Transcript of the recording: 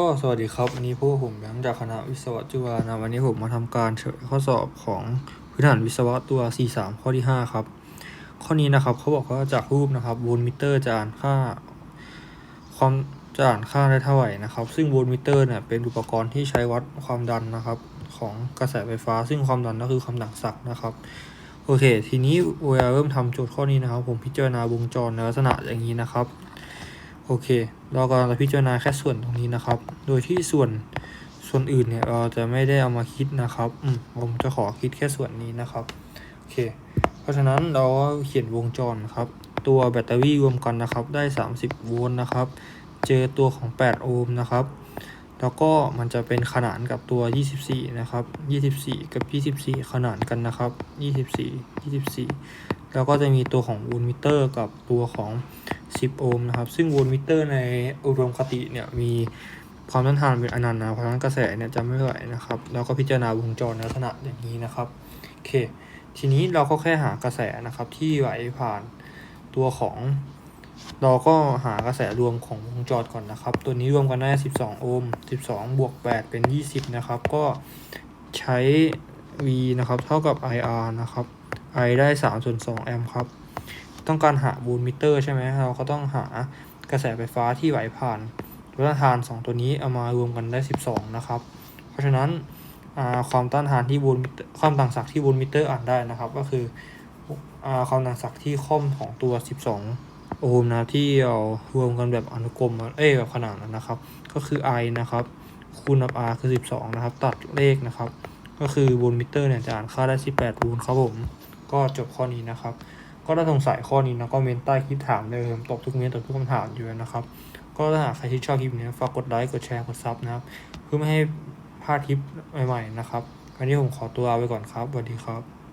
ก็สวัสดีครับวันนี้พวกผมแบงค์จากคณะวิศวะจุฬานะวันนี้ผมมาทำการเฉลยข้อสอบของพื้นฐานวิศวะตัว 43 ข้อที่ 5 ครับ ข้อนี้นะครับเขาบอกว่าจากรูปนะครับโวลต์มิเตอร์จะอ่านค่า ความจะอ่านค่าได้เท่าไหร่นะครับ ซึ่งโวลต์มิเตอร์เนี่ยเป็นอุปกรณ์ที่ใช้วัดความดันนะครับของกระแสไฟฟ้า ซึ่งความดันก็คือความดันศักนะครับโอเค ทีนี้เวลาเริ่มทำโจทย์ข้อนี้นะครับ ผมพิจารณาวงจรในลักษณะอย่างนี้นะครับ โอเค เรากำลังจะพิจารณาแค่ส่วนตรงนี้นะครับ โดยที่ส่วนส่วนอื่นเนี่ยเราจะไม่ได้เอามาคิดนะครับอืมผมจะขอคิดแค่ส่วนนี้นะครับโอเค เพราะฉะนั้นเราก็เขียนวงจรครับ ตัวแบตเตอรี่รวมกันนะครับ ได้ 30 โวลต์นะครับ เจอตัวของ 8 โอห์มนะครับ แล้วก็มันจะเป็นขนานกับตัว 24 นะครับ 24 กับ 24 ขนานกันนะครับ 24 24 แล้วก็จะมีตัวของโวลต์มิเตอร์กับตัวของ 10 โอห์มนะครับ ซึ่งโวลต์มิเตอร์ในอุดมคติเนี่ยมีความต้านทานเป็นอนันต์นะเพราะฉะนั้นกระแสเนี่ยจะไม่ไหวนะครับ แล้วก็พิจารณาวงจรในลักษณะอย่างนี้นะครับโอเค ทีนี้เราก็แค่หากระแสนะครับที่ไหลผ่านตัวของ เราก็หากระแสรวมของวงจรก่อนนะครับ ตัวนี้รวมกันได้ 12 โอห์ม 12 บวก 8 เป็น 20 นะครับ ก็ใช้ V นะครับ เท่ากับ IR นะครับ I ได้3ส่วน2แอมป์ครับ ต้องการหาโวลต์มิเตอร์ใช่ไหมเราก็ต้องหากระแสไฟฟ้าที่ไหลผ่านต้านทาน 2 ตัวนี้เอามารวมกันได้ 12 นะครับ เพราะฉะนั้นความต้านทานที่โวลต์ความต่างศักย์ที่โวลต์มิเตอร์อ่านได้นะครับ ก็คืออความต่างศักย์ที่ค่อมของตัว 12 โอห์มนะที่เรารวมกันแบบอนุกรมเอ้ยแบบขนานนะครับ ก็คือ I นะครับคูณกับ R คือ 12 นะครับ ตัดเลขนะครับ ก็คือโวลต์มิเตอร์เนี่ยจะอ่านค่าได้ 18โวลต์ครับผม ก็จบข้อนี้นะครับ ก็ถ้าสงสัยข้อนี้นะก็เมนใต้คลิปถามเลยผมตอบทุกเมนตอบทุกคำถามอยู่นะครับ ก็ถ้าหากใครที่ชอบคลิปนี้ฝากกดไลค์กดแชร์กดซับนะครับเพื่อไม่ให้พลาดคลิปใหม่ๆนะครับวันนี้ผมขอตัวลาไปก่อนครับสวัสดีครับ